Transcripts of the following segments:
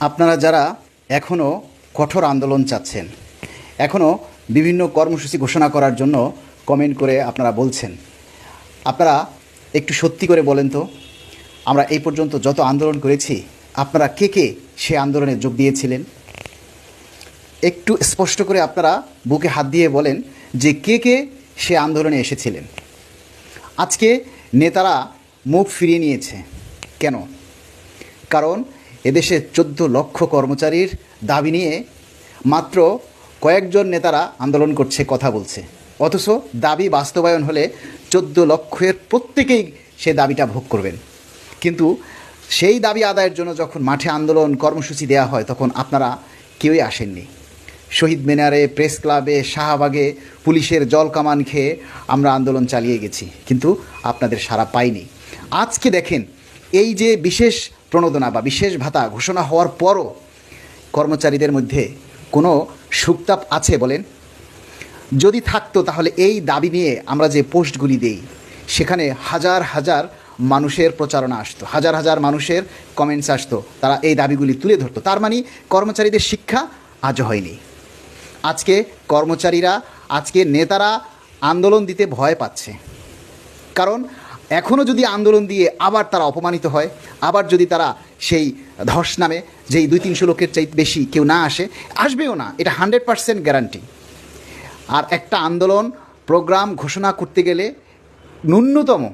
আপনারা যারা এখনও কঠোর আন্দোলন চাচ্ছেন এখনও বিভিন্ন কর্মসূচি ঘোষণা করার জন্য কমেন্ট করে আপনারা বলছেন, আপনারা একটু সত্যি করে বলেন তো, আমরা এই পর্যন্ত যত আন্দোলন করেছি, আপনারা কে কে সে আন্দোলনে যোগ দিয়েছিলেন? একটু স্পষ্ট করে আপনারা বুকে হাত দিয়ে বলেন যে কে কে সে আন্দোলনে এসেছিলেন। আজকে নেতারা মুখ ফিরিয়ে নিয়েছে। কেন? কারণ এদেশে চোদ্দ লক্ষ কর্মচারীর দাবি নিয়ে মাত্র কয়েকজন নেতারা আন্দোলন করছে, কথা বলছে। অথচ দাবি বাস্তবায়ন হলে চোদ্দ লক্ষের প্রত্যেকেই সে দাবিটা ভোগ করবেন। কিন্তু সেই দাবি আদায়ের জন্য যখন মাঠে আন্দোলন কর্মসূচি দেওয়া হয়, তখন আপনারা কেউই আসেননি। শহীদ মিনারে, প্রেস ক্লাবে, শাহবাগে পুলিশের জল কামান খেয়ে আমরা আন্দোলন চালিয়ে গেছি। কিন্তু আপনাদের সারা পাইনি। আজকে দেখেন, এই যে বিশেষ প্রণোদনা বা বিশেষ ভাতা ঘোষণা হওয়ার পরও কর্মচারীদের মধ্যে কোনো সুক্তাপ আছে বলেন? যদি থাকতো তাহলে এই দাবি নিয়ে আমরা যে পোস্টগুলি দেই, সেখানে হাজার হাজার মানুষের প্রচারণা আসতো, হাজার হাজার মানুষের কমেন্টস আসতো, তারা এই দাবিগুলি তুলে ধরতো। তার মানে কর্মচারীদের শিক্ষা আজও হয়নি। আজকে কর্মচারীরা, আজকে নেতারা আন্দোলন দিতে ভয় পাচ্ছে। কারণ এখনও যদি আন্দোলন দিয়ে আবার তারা অপমানিত হয়, আবার যদি তারা সেই ধস নামে, যেই দুই তিনশো লোকের চাই বেশি কেউ না আসে, আসবেও না। এটা হান্ড্রেড পার্সেন্ট গ্যারান্টি। আর একটা আন্দোলন, প্রোগ্রাম ঘোষণা করতে গেলে ন্যূনতম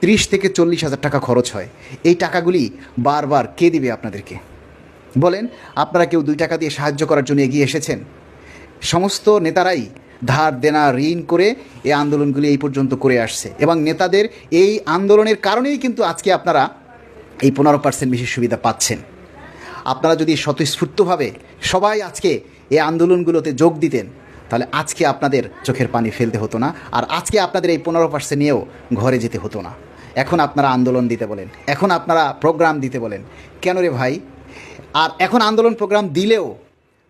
ত্রিশ থেকে চল্লিশ হাজার টাকা খরচ হয়। এই টাকাগুলি বারবার কে দিবে আপনাদেরকে? বলেন, আপনারা কেউ দুই টাকা দিয়ে সাহায্য করার জন্য এগিয়ে এসেছেন? সমস্ত নেতারাই ধার দেনা, ঋণ করে এই আন্দোলনগুলি এই পর্যন্ত করে আসছে। এবং নেতাদের এই আন্দোলনের কারণেই কিন্তু আজকে আপনারা এই পনেরো পার্সেন্ট বেশি সুবিধা পাচ্ছেন। আপনারা যদি স্বতঃস্ফূর্তভাবে সবাই আজকে এই আন্দোলনগুলোতে যোগ দিতেন, তাহলে আজকে আপনাদের চোখের পানি ফেলতে হতো না, আর আজকে আপনাদের এই পনেরো পার্সেন্ট নিয়েও ঘরে যেতে হতো না। এখন আপনারা আন্দোলন দিতে বলেন, এখন আপনারা প্রোগ্রাম দিতে বলেন। কেন রে ভাই? আর এখন আন্দোলন প্রোগ্রাম দিলেও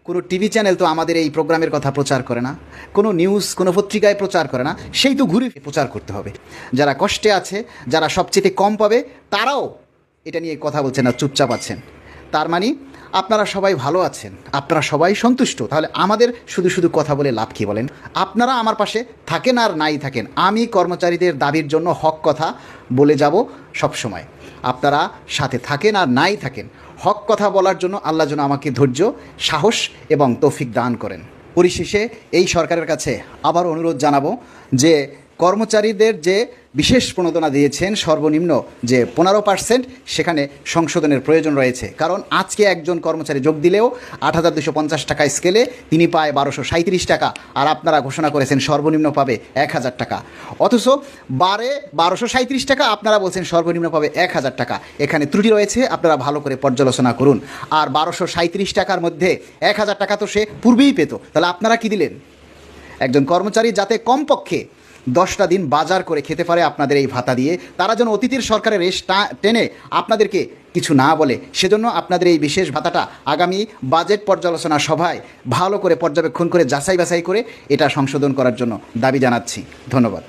কোনো টিভি চ্যানেল তো আমাদের এই প্রোগ্রামের কথা প্রচার করে না, কোনো নিউজ, কোনো পত্রিকায় প্রচার করে না, সেই তো ঘুরে প্রচার করতে হবে। যারা কষ্টে আছে, যারা সবচেয়ে কম পাবে, তারাও এটা নিয়ে কথা বলছেন না, চুপচাপ আছেন। তার মানে আপনারা সবাই ভালো আছেন, আপনারা সবাই সন্তুষ্ট। তাহলে আমাদের শুধু শুধু কথা বলে লাভ কী বলেন? আপনারা আমার পাশে থাকেন আর নাই থাকেন, আমি কর্মচারীদের দাবির জন্য হক কথা বলে যাব সব সময়। আপনারা সাথে থাকেন আর নাই থাকেন, হক কথা বলার জন্য আল্লাহ যেন আমাকে ধৈর্য, সাহস এবং তৌফিক দান করেন। পরিশেষে এই সরকারের কাছে আবার অনুরোধ জানাব যে কর্মচারীদের যে বিশেষ প্রণোদনা দিয়েছেন সর্বনিম্ন যে পনেরো পার্সেন্ট সেখানে সংশোধনের প্রয়োজন রয়েছে। কারণ আজকে একজন কর্মচারী যোগ দিলেও আট হাজার দুশো পঞ্চাশ টাকা স্কেলে তিনি পায় বারোশো সাঁত্রিশ টাকা, আর আপনারা ঘোষণা করেছেন সর্বনিম্ন পাবে এক হাজার টাকা। অথচ বারে বারোশো সাঁত্রিশ টাকা, আপনারা বলছেন সর্বনিম্ন পাবে এক হাজার টাকা। এখানে ত্রুটি রয়েছে, আপনারা ভালো করে পর্যালোচনা করুন। আর বারোশো সাঁত্রিশ টাকার মধ্যে এক হাজার টাকা তো সে পূর্বেই পেত। তাহলে আপনারা কি দিলেন? একজন কর্মচারী যাতে কমপক্ষে দশটা দিন বাজার করে খেতে পারে আপনাদের এই ভাতা দিয়ে। তারা যেন অতীতের সরকারের রেশ টেনে আপনাদেরকে কিছু না বলে। সেজন্য আপনাদের এই বিশেষ ভাতাটা আগামী বাজেট পর্যালোচনা সভায় ভালো করে পর্যবেক্ষণ করে, যাচাই বাছাই করে এটা সংশোধন করার জন্য দাবি জানাচ্ছি। ধন্যবাদ।